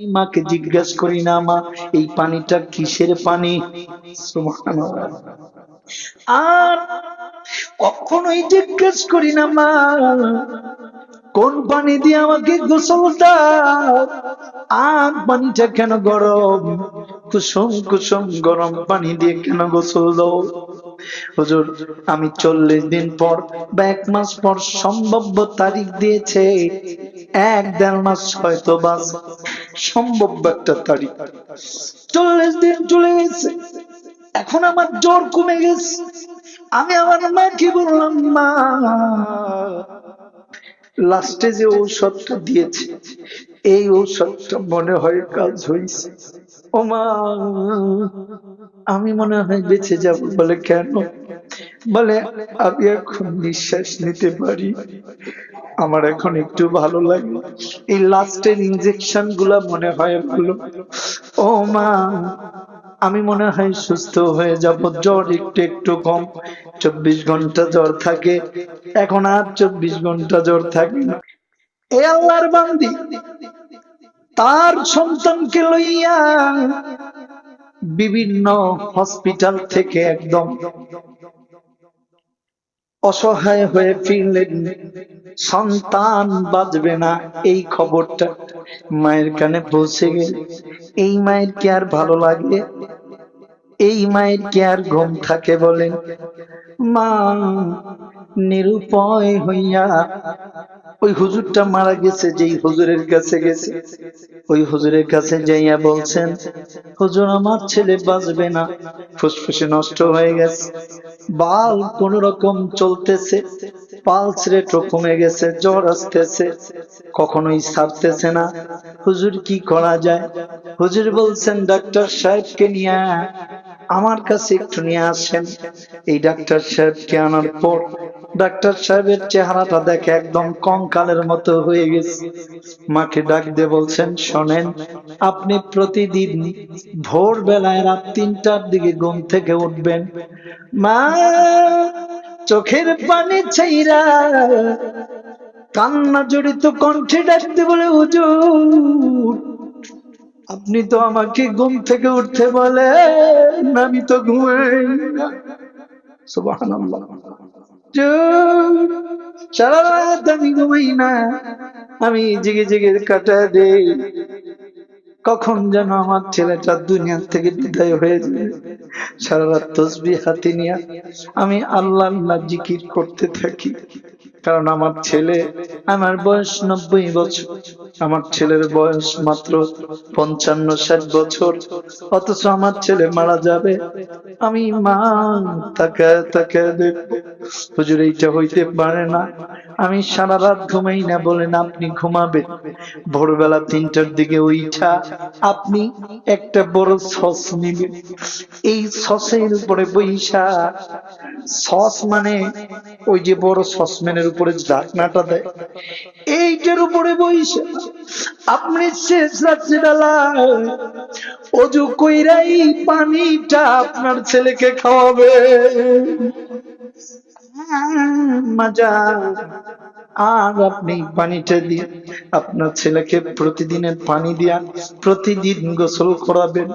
মাকে জিজ্ঞেস করি, না মা, এই পানিটা কিসের পানি? আর কখনোই জিজ্ঞেস করি না মা, কোন পানি দিয়ে আমাকে গোসল দাও? আর পানিটা কেন গরম? কুসুম কুসুম, গরম পানি দিয়ে কেন গোসল দাও? হুজুর, আমি চল্লিশ দিন পর বা এক মাস পর সম্ভাব্য তারিখ দিয়েছে। এক দেড় মাস হয়তো বাস সম্ভাব্য একটা তারিখ। চল্লিশ দিন চলে গেছে এখন আমার জ্বর কমে গেছে। আমি আমার মাকে বললাম, মা লাস্টে যে ঔষধটা দিয়েছে, এই ঔষধটা মনে হয় কাজ হয়েছে ও মা, আমি মনে হয় বেঁচে যাব বলে কেন? বলে, আমি এখন নিঃশ্বাস নিতে পারি। আমার এখন একটু ভালো লাগে। এই লাস্টের ইনজেকশনগুলা মনে হয় ভালো। ও মা, আমি মনে হয় সুস্থ হয়ে যাব। জ্বর একটু একটু কম। চব্বিশ ঘণ্টা জ্বর থাকে। এখন আর চব্বিশ ঘণ্টা জ্বর থাকে না। এ আল্লাহর বান্দি, তার সন্তানকে লইয়া বিভিন্ন হসপিটাল থেকে একদম অসহায় হয়ে ফিরলেন। সন্তান বাঁচবে না, এই খবরটা মায়ের কানে পৌঁছে গেল। এই মায়ের কি আর ভালো লাগে? এই মায়ের কি আর ঘুম থাকে বলেন? মা নিরুপায় হইয়া ওই হুজুরটা মারা গেছে, যেই হুজুরের কাছে গেছে। ওই হুজুরের কাছে যাইয়া বলছেন, হুজুর, আমার ছেলে বাঁচবে না, ফুসফুসে নষ্ট হয়ে গেছে। বাল কোন রকম চলতেছে পালস রেটও কমে গেছে, জ্বর আসতেছে, কখনোই ছাড়তেছে না। হুজুর কি করা যায়? হুজুর বলছেন, ডাক্তার সাহেবকে নিয়ে আমার কাছে একটু নিয়ে আসেন। এই ডাক্তার সাহেবকে আনার পর ডাক্তার সাহেবের চেহারাটা দেখে একদম কঙ্কালের মতো হয়ে গেছে। মাকে ডাক দিয়ে বলছেন, শোনেন, আপনি প্রতিদিন ভোর বেলায় রাত তিনটার দিকে ঘুম থেকে উঠবেন। মা! চোখের পানি ছাইরা কান্না জড়িত কণ্ঠে ডাকতে বলে, হুজুর, আপনি তো আমাকে ঘুম থেকে উঠতে বলে আমি তো ঘুমাই সারা রাত আমি ঘুমাই না। আমি জেগে জেগে কাটা দেই। কখন যেন আমার ছেলেটা দুনিয়া থেকে বিদায় হয়ে যাবে সারা রাত তসবি হাতে নিয়ে আমি আল্লাহ জিকির করতে থাকি। কারণ আমার ছেলে, আমার বয়স নব্বই বছর। আমার ছেলের বয়স মাত্র পঞ্চান্ন ষাট বছর। অথচ আমার ছেলে মারা যাবে, আমি মা তাকে তাকে দেখব। হুজুর, এইটা হইতে পারে না। আমি সারা রাত ঘুমাই না, বলেন আপনি ঘুমাবেন। ভোরবেলা তিনটার দিকে উইঠা আপনি একটা বড় সস নিবেন। এই সসের উপরে বৈশা, সস মানে ওই যে বড় সসম্যানের উপরে যে ঢাকনাটা দেয়। এইটার উপরে বৈশা আপনি শেষ রাত্রে অজু কইরাই পানিটা আপনার ছেলেকে খাওয়াবে। মজা। আর আপনি পানিটা দিয়ে আপনার ছেলেকে প্রতিদিনের পানি দিয়া প্রতিদিন গোসল করাবেন।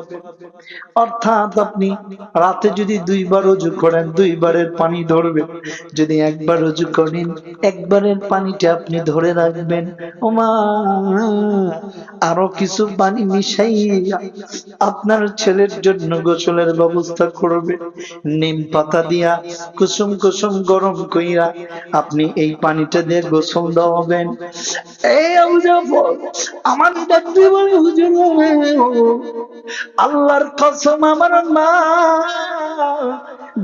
অর্থাৎ আপনি রাতে যদি দুইবার অজু করেন, দুইবারের পানি ধরবেন। যদি একবার অজু করেন, একবারের পানিটা আপনি ধরে রাখবেন। ওমা, আরও কিছু পানি মিশাইয়া আপনার ছেলের জন্য গোসলের ব্যবস্থা করবে। নিম পাতা দিয়া কুসুম কুসুম গরম কইরা আপনি এই পানিটা দিয়ে গোসল এই আবু জাফর আমার ডাক্তার বলে হুজুর আল্লাহর কসম আমার মা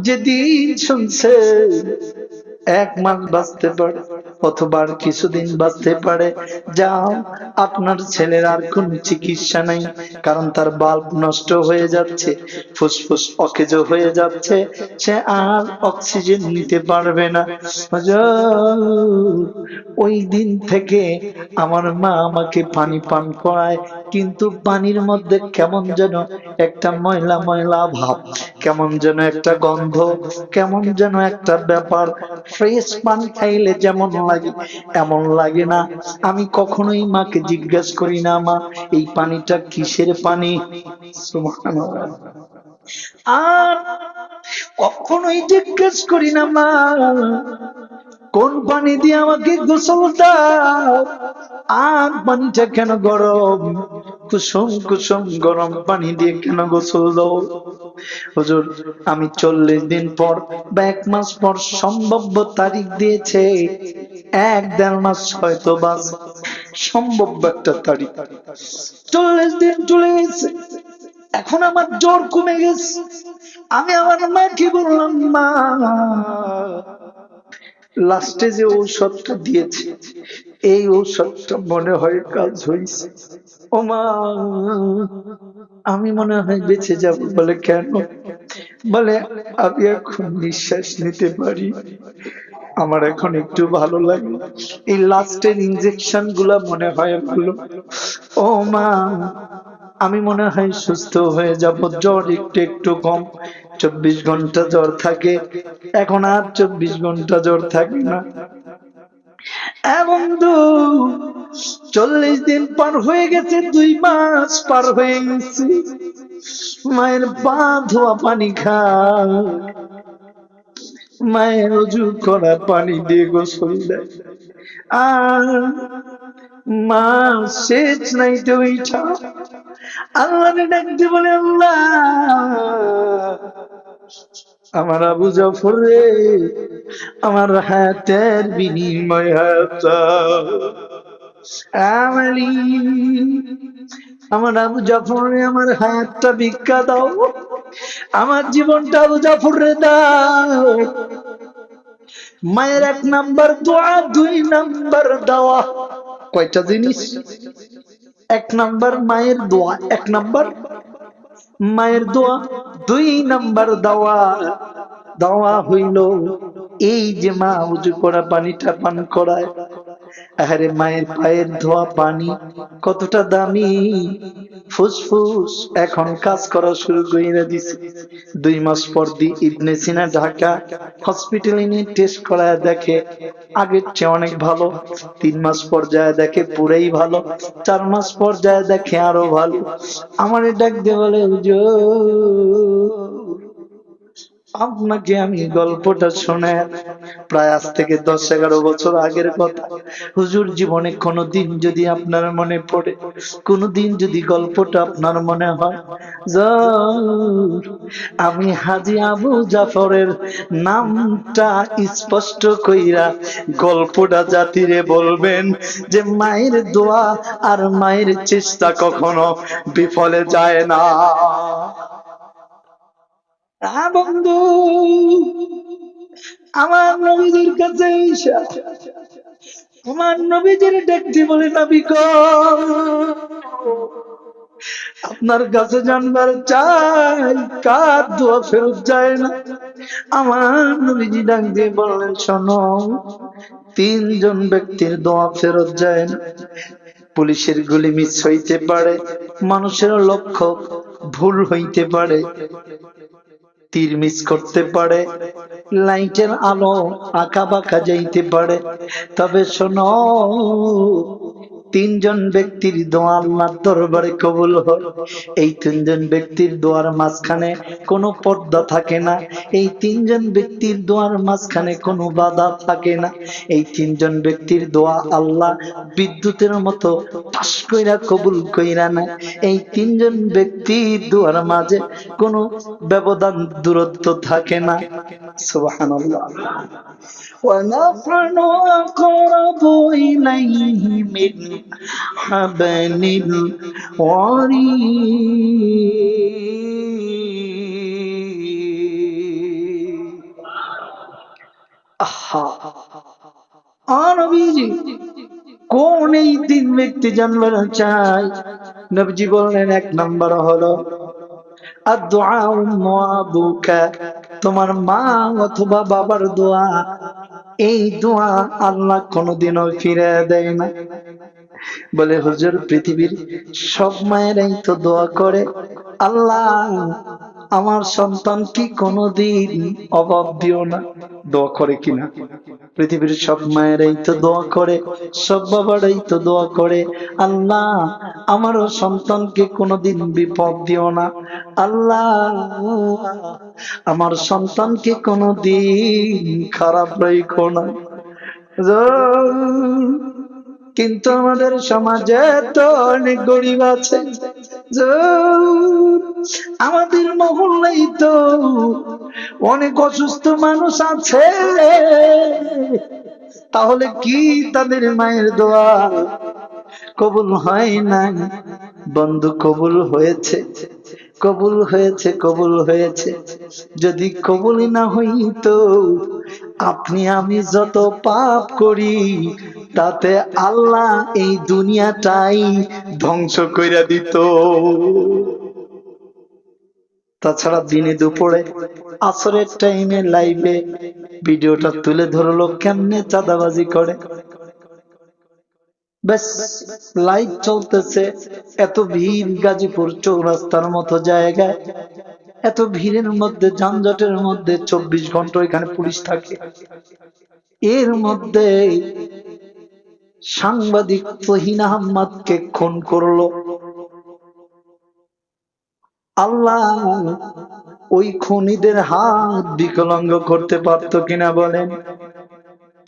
যেদিন শুনছে এক মাস বাঁচতে পারে, অথবা কিছুদিন বাঁচতে পারে। যাও আপনার ছেলের আর কোন চিকিৎসা নাই, কারণ তার বাল্ব নষ্ট হয়ে যাচ্ছে, ফুসফুস অকেজ হয়ে যাচ্ছে, সে আর অক্সিজেন নিতে পারবে না। ওই দিন থেকে আমার মা আমাকে পানি পান করায়, কিন্তু পানির মধ্যে কেমন যেন একটা ময়লা ময়লা ভাব। কেমন যেন একটা গন্ধ, কেমন যেন একটা ব্যাপার। ফ্রেশ পানি খাইলে যেমন লাগে, এমন লাগে না। আমি কখনোই মাকে জিজ্ঞেস করি না, মা, এই পানিটা কিসের পানি। আর কখনোই জিজ্ঞেস করি না, মা, কোন পানি দিয়ে আমাকে গোসল দাও? আর পানিটা কেন গরম? কুসুম কুসুম গরম পানি দিয়ে কেন গোসল দাও? হুজুর, আমি চল্লিশ দিন পর বা এক মাস পর সম্ভাব্য তারিখ দিয়েছে। এক দেড় মাস হয়তো বাস সম্ভাব্য একটা তারিখ। চল্লিশ দিন চলে গেছে। এখন আমার জ্বর কমে গেছে। আমি আমার মাকে বললাম, মা লাস্টে যে ঔষধটা দিয়েছে, এই ঔষধটা মনে হয় কাজ হয়েছে ও মা আমি মনে হয় বেঁচে যাব বলে কেন? বলে, আমি এখন নিঃশ্বাস নিতে পারি। আমার এখন একটু ভালো লাগে। এই লাস্টের ইনজেকশনগুলা মনে হয় ভালো। ও মা আমি মনে হয় সুস্থ হয়ে যাব। জ্বর একটু একটু কম। চব্বিশ ঘণ্টা জ্বর থাকে। এখন আর চব্বিশ ঘণ্টা জ্বর থাকে না। বন্ধু, চল্লিশ দিন পার হয়ে গেছে, দুই মাস পার হয়ে গেছে। মায়ের পা ধোয়া পানি খায় মায়ের অজু করা পানি দিয়ে গোসল দেয় আর মা শেষ নাই তো ওইটা আল্লাহ ডাকতে বলে, আল্লাহ, আমার আবু জাফর রে আমার হাতের বিনিময় হাত। আমালি, আমার আবু জাফর আমার হাতটা ভিক্ষা দাও। আমার জীবনটা আবু জাফর রে দাও। মায়ের এক নাম্বার দোয়া, দুই নাম্বার দেওয়া। কয়টা জিনিস? এক নাম্বার মায়ের দোয়া, এক নাম্বার মায়ের দোয়া, দুই নাম্বার দাওয়া। দাওয়া হইল এই যে মা উজু করা পানিটা পান করায় আরে মায়ের পায়ের ধোয়া পানি কতটা দামি। ফুসফুস এখন কাজ করা শুরু করে দিছে। দুই মাস পর দি ইবনে সিনা ঢাকা হসপিটালে নিয়ে টেস্ট করায় দেখে, আগের চেয়ে অনেক ভালো। তিন মাস পর যায় দেখে পুরাই ভালো। চার মাস পর যায় দেখে আরও ভালো। আমার ডাক দিয়ে বলে, হুজুর আপনাকে আমি গল্পটা শুনে প্রায় আজ থেকে দশ, এগারো বছর আগের কথা। হুজুর জীবনে কোনোদিন যদি আপনার মনে পড়ে, কোনোদিন যদি গল্পটা আপনার মনে হয় আমি হাজি আবু জাফরের নামটা স্পষ্ট কইরা গল্পটা জাতিরে বলবেন যে মায়ের দোয়া আর মায়ের চেষ্টা কখনো বিফলে যায় না। বন্ধু, আমার নবীজির কাছে আমার নবীজির দেখতে বলে নবী আপনার কাছে জানবার চাই, কার দোয়া ফেরত যায় না? আমার নবীজি ডাক দিয়ে বললেন, শোনো, তিনজন ব্যক্তির দোয়া ফেরত যায় না। পুলিশের গুলি মিস হইতে পারে মানুষের লক্ষ্য ভুল হইতে পারে। তীর মিস করতে পারে লাইটের আলো আঁকা বাঁকা যাইতে পারে। তবে শোনো তিনজন ব্যক্তির দোয়া আল্লাহর দরবারে কবুল হয় এই তিনজন ব্যক্তির দোয়ার মাঝখানে কোনো পর্দা থাকে না। এই তিনজন ব্যক্তির দোয়ার মাঝখানে কোনো বাধা থাকে না। এই তিনজন ব্যক্তির দোয়া আল্লাহ বিদ্যুতের মতো পাস কইরা কবুল কইরা না এই তিনজন ব্যক্তির দোয়ার মাঝে কোনো ব্যবধান দূরত্ব থাকে না। সুবহানাল্লাহ। ওয়া নাহনু আকরাবু ইলাইহি মিন حبل الوريد আহা আর নবীজি কোন এই তিন ব্যক্তি জানবার চাই নবীজি বললেন এক নম্বর হলো আদুআ উম্মু আবুকা তোমার মা অথবা বাবার দোয়া এই দোয়া আল্লাহ কোনোদিনও ফিরে দেয় না বলে, হুজুর, পৃথিবীর সব মায়েরাই তো দোয়া করে। আল্লাহ, আমার সন্তান কি কোনোদিন অভাব দিও না। দোয়া করে কিনা পৃথিবীর সব মায়েরাই তো দোয়া করে, সব বাবারাই তো দোয়া করে। আল্লাহ, আমারও সন্তানকে কোনোদিন বিপদ দিও না। আল্লাহ, আমার সন্তানকে কোনোদিন খারাপ রেখো না। কিন্তু আমাদের সমাজে তো অনেক গরিব আছে। আমাদের মহল্লাই তো অনেক অসুস্থ মানুষ আছে। তাহলে কি তাদের মায়ের দোয়া কবুল হয় নাই? বন্ধু, কবুল হয়েছে। কবুল হয়েছে কবুল হয়েছে। যদি কবুল না হইতো, আপনি আমি যত পাপ করি তাতে আল্লাহ এই দুনিয়াটাই ধ্বংস কইরা দিত। তাছাড়া দিনে দুপুরে, আসরের টাইমে লাইভে ভিডিওটা তুলে ধরলো কেমনে চাঁদাবাজি করে। লাইভ চলতেছে, এত ভিড় গাজীপুর চৌরাস্তার মতো জায়গায়। এত ভিড়ের মধ্যে, যানজটের মধ্যে, চব্বিশ ঘণ্টা এখানে পুলিশ থাকে। এর মধ্যে সাংবাদিক তহিন আহম্মদকে খুন করল। আল্লাহ ওই খুনিদের হাত বিকলাঙ্গ করতে পারত কিনা বলেন।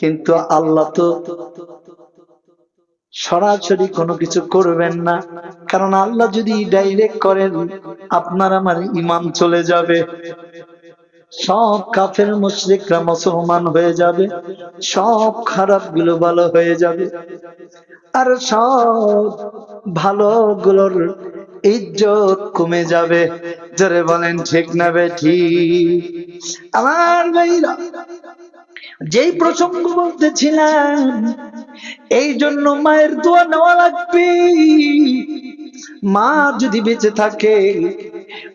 কিন্তু আল্লাহ তো সরাসরি কোনো কিছু করবেন না। কারণ আল্লাহ যদি ডাইরেক্ট করেন, আপনার আমার ইমান চলে যাবে। সব কাফের মুশরিকরা মুসলমান হয়ে যাবে, সব খারাপগুলো ভালো হয়ে যাবে। আর সব ভালো গুলোর ইজ্জত কমে যাবে। জোরে বলেন, ঠিক না বেঠি আমার ভাইরা, যেই প্রসঙ্গ বলতেছিলাম, এই জন্য মায়ের দোয়া নেওয়া লাগবে। মা যদি বেঁচে থাকে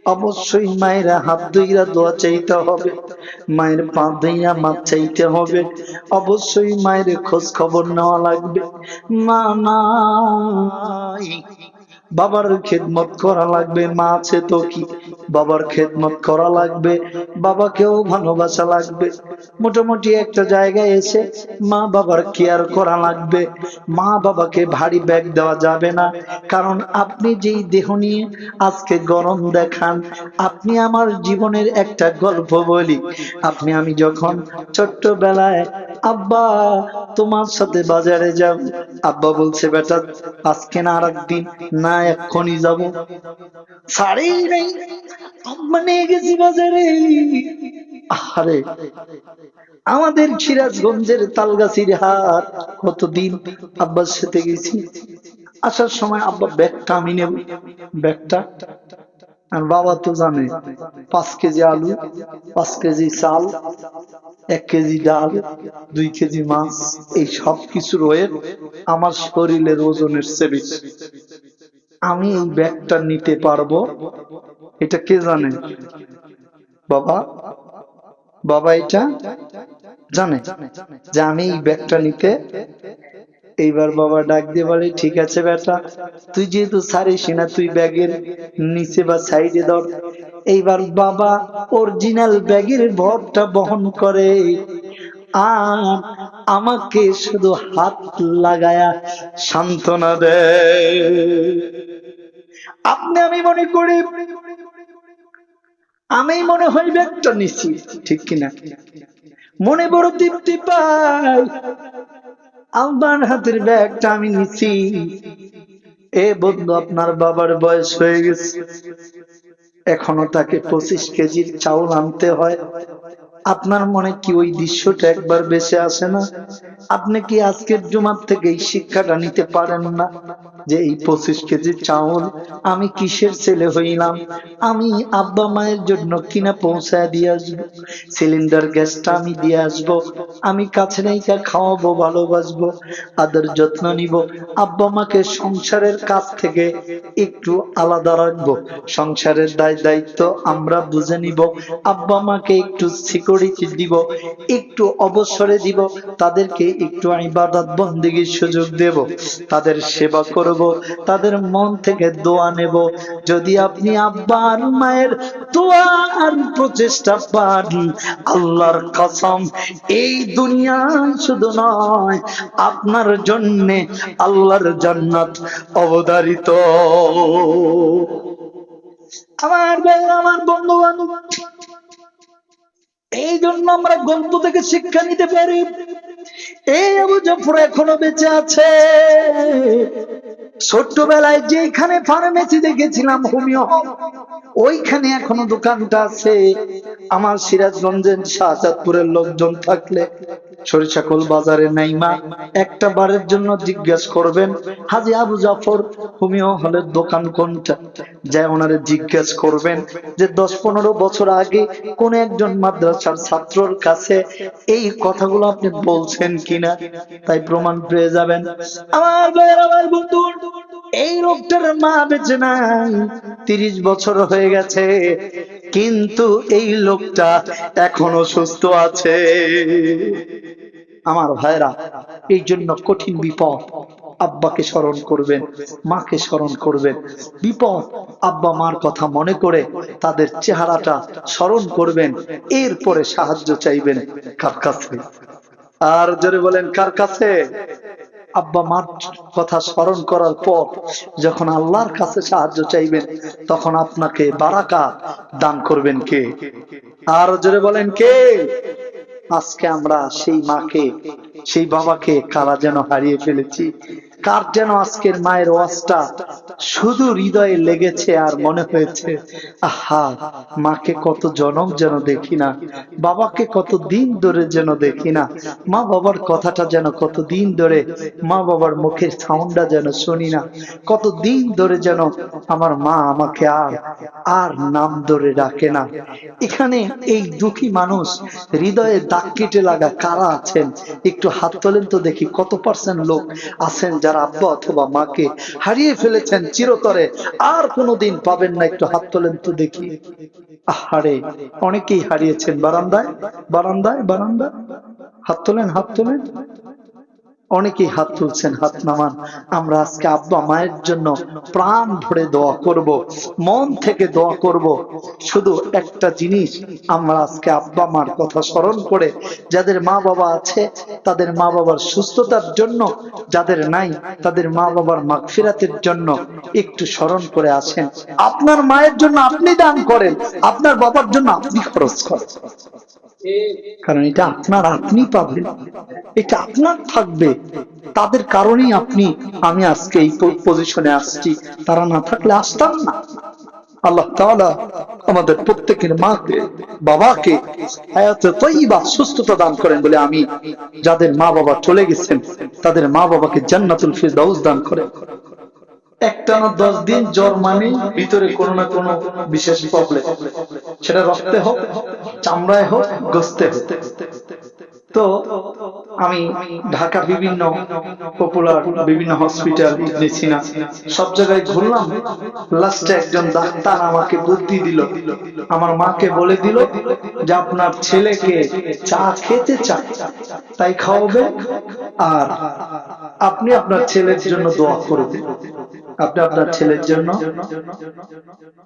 অবশ্যই মায়ের হাত ধইরা দোয়া চাইতে হবে। মায়ের পা ধুইয়া মাপ চাইতে হবে। অবশ্যই মায়ের খোঁজ খবর নেওয়া লাগবে। মা নাই বাবার খেদমত করা লাগবে, মা আছে তো কি? বাবার খেদমত করা লাগবে, বাবাকেও ভালোবাসা লাগবে। মোটামুটি একটা জায়গায় এসে মা বাবার কেয়ার করা লাগবে। মা বাবাকে ভারী ব্যাগ দেওয়া যাবে না। কারণ আপনি যেই দেহ নিয়ে আজকে গরম দেখান, আপনি আমার জীবনের একটা গল্প বলি। আপনি আমি যখন ছোট্টবেলায় আব্বা, তোমার সাথে বাজারে যাব। আব্বা বলছে, বেটা, আজকে না আর একদিন না এক্ষুনি যাব। সারেই নেই। আব্বা নিয়ে গেছি বাজারে। আরে আমাদের সিরাজগঞ্জের তালগাছির হাট, কতদিন আব্বার সাথে গেছি। আসার সময় আব্বা ব্যাগটা আমি নেব। ব্যাগটা বাবা তো জানে, পাঁচ কেজি আলু, পাঁচ কেজি চাল, এক কেজি ডাল, দুই কেজি মাছ, এই সব কিছু রয়ে আমার শরীরের ওজনের চেয়ে আমি এই ব্যাগটা নিতে পারব? এটা কে জানে? বাবা? বাবা এটা জানে যে আমি এই ব্যাগটা নিতে এইবার বাবা ডাক দিয়ে বলে, ঠিক আছে বেটা, তুই যেহেতু সারিস না, তুই ব্যাগের নিচে বা সাইডে ধর। এইবার বাবা অরিজিনাল ব্যাগের ভরটা বহন করে। আর আমাকে শুধু হাত লাগায়া সান্ত্বনা দেয়। আপনি, আমি মনে করি, আমি মনে হয় ব্যাগটা নিচ্ছি ঠিক কিনা? মনে বড় তৃপ্তি পাই। আমার হাতের ব্যাগটা আমি নিচ্ছি এ বন্ধু, আপনার বাবার বয়স হয়ে গেছে। এখনও তাকে পঁচিশ কেজির চাউল আনতে হয়। আপনার মনে কি ওই দৃশ্যটা একবার বেঁচে আসে না? আপনি কি আজকের জুমার থেকে এই শিক্ষাটা নিতে পারেন না? যে এই পঁচিশ কেজি চাউল আমি কিসের ছেলে হইলাম? আমি আব্বা মায়ের জন্য কিনা পৌঁছায় দিয়ে আসব? সিলিন্ডার, গ্যাসটা আমি দিয়ে আসব? আমি কাছে নাইকা খাওয়াবো, ভালোবাসবো, আদর যত্ন নিব? আব্বা মাকে সংসারের কাছ থেকে একটু আলাদা রাখব? সংসারের দায় দায়িত্ব আমরা বুঝে নিব? আব্বা মাকে একটু সিকিউর ছুটি দিব? একটু অবসরে দিব, তাদেরকে একটু ইবাদত বন্দিগির সুযোগ দেব, তাদের সেবা করব, তাদের মন থেকে দোয়া নেব। যদি আপনি আব্বা আর মায়ের দোয়া আর প্রচেষ্টা পান, আল্লাহর কসম, এই দুনিয়া শুধু নয়, আপনার জন্য আল্লাহর জান্নাত অবধারিত। আমার ভাই, আমার বন্ধু বান্ধব এই জন্য আমরা গল্প থেকে শিক্ষা নিতে পারি। এই আবু জাফর এখনও বেঁচে আছে। ছোট্টবেলায় যেখানে ফার্মেসি দেখেছিলাম, হোমিও, ওইখানে এখনও দোকানটা আছে। আমার সিরাজগঞ্জের শাহজাদপুরের লোকজন থাকলে সরিষাকল বাজারে নাই মা একটা বারের জন্য জিজ্ঞেস করবেন, হাজি আবু জাফর হোমিও হলের দোকান কোনটা? যা ওনারে জিজ্ঞেস করবেন যে দশ পনেরো বছর আগে কোন একজন মাদ্রাসার ছাত্রর কাছে এই কথাগুলো আপনি বলছেন কিনা? তাই প্রমাণ পেয়ে যাবেন। আমার ভাইয়ের, আমার বন্ধু এই লোকটার মা বেঁচে নাই, তিরিশ বছর হয়ে গেছে, কিন্তু এই লোকটা এখনও সুস্থ আছে। আমার ভাইরা এই জন্য কঠিন বিপদ আব্বাকে স্মরণ করবেন, মাকে স্মরণ করবেন। বিপদ আব্বা মার কথা মনে করে তাদের চেহারাটা স্মরণ করবেন, এরপরে সাহায্য চাইবেন কার কাছে? আর জোরে বলেন, কার কাছে? আব্বা মার কথা স্মরণ করার পর যখন আল্লাহর কাছে সাহায্য চাইবেন, তখন আপনাকে বারাকা দান করবেন কে? আর জোরে বলেন, কে? আজকে আমরা সেই মাকে সেই বাবাকে কারা যেন হারিয়ে ফেলেছি? কার যেন আজকের মায়ের ওয়াজটা শুধু হৃদয়ে লেগেছে আর মনে হয়েছে, আহা, মাকে কত জনম যেন দেখি না, বাবাকে কত দিন ধরে যেন দেখি না, মা বাবার কথাটা যেন কত দিন ধরে, মা বাবার মুখের সাউন্ডটা যেন শুনি না, কত দিন ধরে যেন আমার মা আমাকে আর আর নাম ধরে ডাকে না। এখানে এই দুঃখী মানুষ হৃদয়ে দাগ কেটে লাগা কারা আছেন? একটু হাত তোলেন তো দেখি কত পার্সেন্ট লোক আছেন যারা আব্বা অথবা মাকে হারিয়ে ফেলেছেন চিরতরে, আর কোনোদিন পাবেন না একটু হাত তোলেন তো দেখি। আহারে, অনেকেই হারিয়েছেন বারান্দায় বারান্দায় বারান্দায়। হাত তোলেন হাত তোলেন। অনেকেই হাত তুলছেন, হাত নামান। আমরা আজকে আব্বা মায়ের জন্য প্রাণ ভরে দোয়া করব, মন থেকে দোয়া করব। শুধু একটা জিনিস, আমরা আজকে আব্বা মার কথা স্মরণ করে যাদের মা বাবা আছে, তাদের মা বাবার সুস্থতার জন্য, যাদের নাই, তাদের মা বাবার মাগফিরাতের জন্য একটু স্মরণ করে আসেন। আপনার মায়ের জন্য আপনি দান করেন, আপনার বাবার জন্য আপনি খরচ করেন। কারণ এটা আপনার আপনি পাবেন। এটা আপনার থাকবে। তাদের কারণেই আপনি, আমি আজকে এই পজিশনে আসছি। তারা না থাকলে আসতাম না। আল্লাহ তাআলা আমাদের প্রত্যেকের মাকে, বাবাকে হায়াতে তৈবা সুস্থতা দান করেন বলে আমি, যাদের মা বাবা চলে গেছেন, তাদের মা বাবাকে জান্নাতুল ফিরদাউস দান করেন। একটানা দশ দিন জ্বর মানে ভিতরে কোনো না কোনো বিশেষ প্রবলেম সেটা রক্তে হোক, চামড়ায় হোক, গোস্তে হোক। তো আমি ঢাকা বিভিন্ন পপুলার বিভিন্ন হসপিটাল গেছি না। সব জায়গায় ঘুরলাম। লাস্টে একজন ডাক্তার আমাকে বুদ্ধি দিল। আমার মাকে বলে দিল যে আপনার ছেলেকে চা খেতে চায় তাই খাওয়াবে। আর আপনি আপনার ছেলের জন্য দোয়া করবেন আপনি আপনার ছেলের জন্য